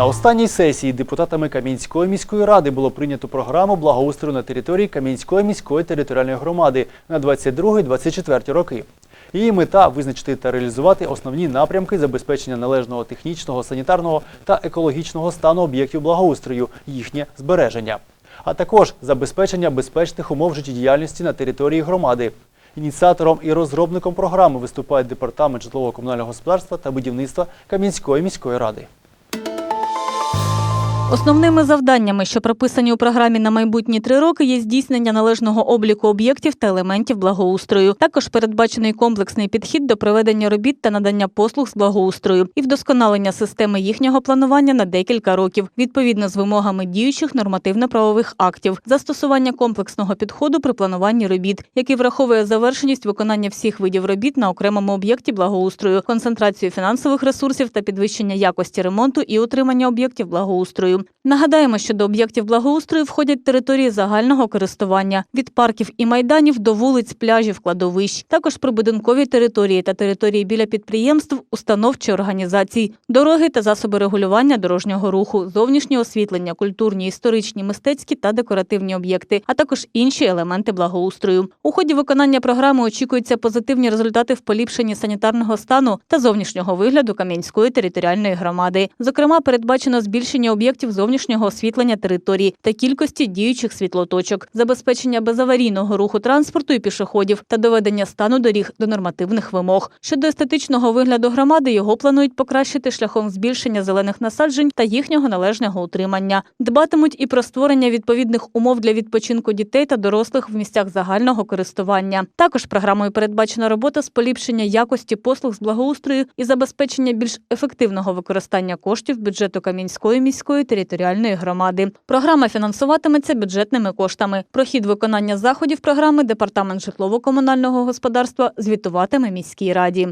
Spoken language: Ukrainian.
На останній сесії депутатами Кам'янської міської ради було прийнято програму благоустрою на території Кам'янської міської територіальної громади на 22-24 роки. Її мета визначити та реалізувати основні напрямки забезпечення належного технічного, санітарного та екологічного стану об'єктів благоустрою, їхнє збереження, а також забезпечення безпечних умов життєдіяльності на території громади. Ініціатором і розробником програми виступає департамент житлово-комунального господарства та будівництва Кам'янської міської ради. Основними завданнями, що прописані у програмі на майбутні три роки, є здійснення належного обліку об'єктів та елементів благоустрою. Також передбачений комплексний підхід до проведення робіт та надання послуг з благоустрою і вдосконалення системи їхнього планування на декілька років, відповідно з вимогами діючих нормативно-правових актів, застосування комплексного підходу при плануванні робіт, який враховує завершеність виконання всіх видів робіт на окремому об'єкті благоустрою, концентрацію фінансових ресурсів та підвищення якості ремонту і утримання об'єктів благоустрою. Нагадаємо, що до об'єктів благоустрою входять території загального користування від парків і майданів до вулиць, пляжів, кладовищ, також прибудинкові території та території біля підприємств, установ чи організацій, дороги та засоби регулювання дорожнього руху, зовнішнє освітлення, культурні, історичні, мистецькі та декоративні об'єкти, а також інші елементи благоустрою. У ході виконання програми очікуються позитивні результати в поліпшенні санітарного стану та зовнішнього вигляду Кам'янської територіальної громади. Зокрема, передбачено збільшення об'єктів зовнішнього освітлення території та кількості діючих світлоточок, забезпечення безаварійного руху транспорту і пішоходів та доведення стану доріг до нормативних вимог. Щодо естетичного вигляду громади, його планують покращити шляхом збільшення зелених насаджень та їхнього належного утримання. Дбатимуть і про створення відповідних умов для відпочинку дітей та дорослих в місцях загального користування. Також програмою передбачена робота з поліпшення якості послуг з благоустрою і забезпечення більш ефективного використання коштів бюджету Кам'янської міської територіальної громади. Програма фінансуватиметься бюджетними коштами. Про хід виконання заходів програми департамент житлово-комунального господарства звітуватиме міській раді.